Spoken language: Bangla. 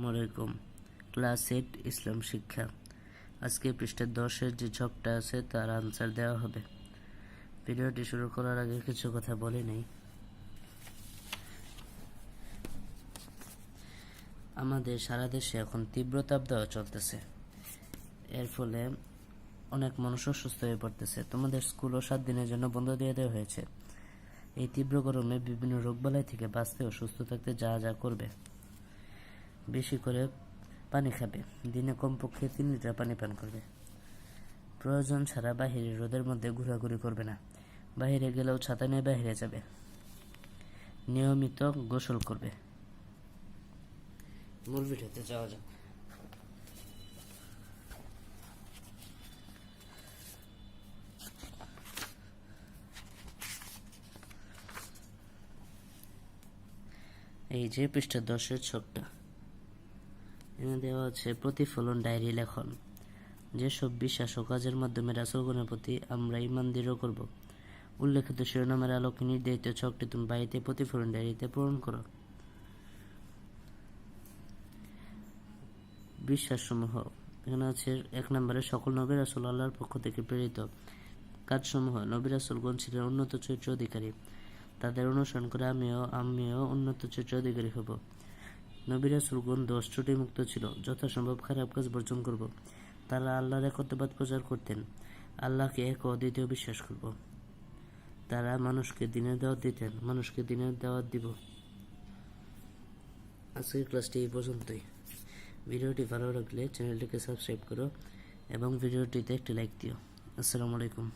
আসসালামু আলাইকুম ক্লাস এইট, ইসলাম শিক্ষা। আজকে পৃষ্ঠা দশের যে ছকটা আছে, তার আনসার দেওয়া হবে। ভিডিওটি শুরু করার আগে কিছু কথা বলে নেই। আমাদের সারা দেশে এখন তীব্র তাপদাহ চলতেছে। এর ফলে অনেক মানুষ অসুস্থ হয়ে পড়তেছে। তোমাদের স্কুলও সাত দিনের জন্য বন্ধ দিয়ে দেওয়া হয়েছে। এই তীব্র গরমে বিভিন্ন রোগবালাই থেকে বাঁচতে ও সুস্থ থাকতে যা যা করবে। বেশি করে পানি খাবে। দিনে কমপক্ষে তিন লিটার পানি পান করবে। প্রয়োজন ছাড়া বাহিরে রোদের মধ্যে ঘোরাঘুরি করবে না। বাইরে গেলেও ছাতা নিয়ে বাইরে যাবে। নিয়মিত গোসল করবে। মূল ভিডিওতে যাওয়া যাক। এই যে পৃষ্ঠা দশের ছকটা এখানে দেওয়া আছে প্রতিফলন ডায়েরি লেখন। যেসব বিশ্বাস ও কাজের মাধ্যমে রাসলগণের প্রতি আমরা ইমান দৃঢ় করব। উল্লেখিত শিরোনামের আলোকে নির্ধারিত ছকটি তুমি বাড়িতে প্রতিফলন ডায়েরিতে পূরণ করো। বিশ্বাসসমূহ। এখানে আছে এক নম্বরে, সকল নবী রাসুল আল্লাহর পক্ষ থেকে প্রেরিত কাজসমূহ। নবী রাসুলগণ ছিলেন উন্নত চরিত্র অধিকারী। তাদের অনুসরণ করে আমিও আমিও উন্নত চরিত্র অধিকারী হব। নবী রাসুলগণ দোষ ত্রুটি মুক্ত ছিল। যথাসম্ভব খারাপ কাজ বর্জন করব। তারা আল্লাহর একত্রবাদ প্রচার করতেন। আল্লাহকে এক অদ্বিতীয় বিশ্বাস করব। তারা মানুষকে দিনের দাওয়াত দিতেন, মানুষকে দিনের দাওয়াত দিব। আজকের ক্লাসটি এই পর্যন্তই। ভিডিওটি ভালো লাগলে চ্যানেলটিকে সাবস্ক্রাইব করো এবং ভিডিওটিতে একটি লাইক দিও। আসসালামু আলাইকুম।